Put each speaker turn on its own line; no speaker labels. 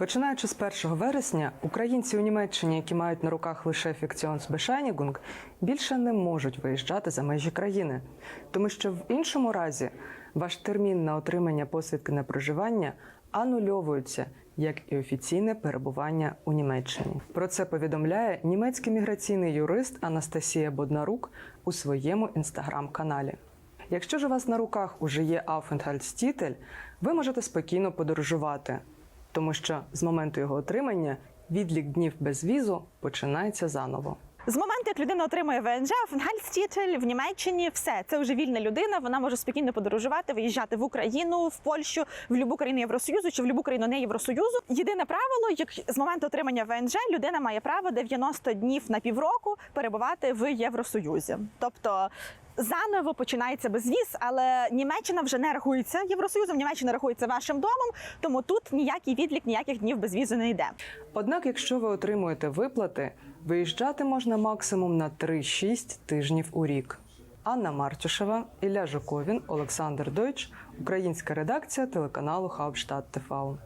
Починаючи з 1 вересня, українці у Німеччині, які мають на руках лише Фікціонсбешайнігунг, більше не можуть виїжджати за межі країни, тому що в іншому разі ваш термін на отримання посвідки на проживання анульовується, як і офіційне перебування у Німеччині. Про це повідомляє німецький міграційний юрист Анастасія Боднарук у своєму інстаграм-каналі. Якщо ж у вас на руках уже є Aufenthaltstitel, ви можете спокійно подорожувати, тому що з моменту його отримання відлік днів без візу починається заново.
З моменту, як людина отримує ВНЖ, Фенгальстітель в Німеччині, все це вже вільна людина. Вона може спокійно подорожувати, виїжджати в Україну, в Польщу, в будь-яку країну Євросоюзу чи в будь-яку країну не Євросоюзу. Єдине правило, як з моменту отримання ВНЖ людина має право 90 днів на півроку перебувати в Євросоюзі. Тобто заново починається безвіз, але Німеччина вже не рахується Євросоюзом. Німеччина рахується вашим домом, тому тут ніякий відлік, ніяких днів безвізу не йде.
Однак, якщо ви отримуєте виплати, виїжджати можна максимум на 3-6 тижнів у рік. Анна Мартюшева, Ілля Жуковін, Олександр Дойч, українська редакція телеканалу Хаупштадт ТВ.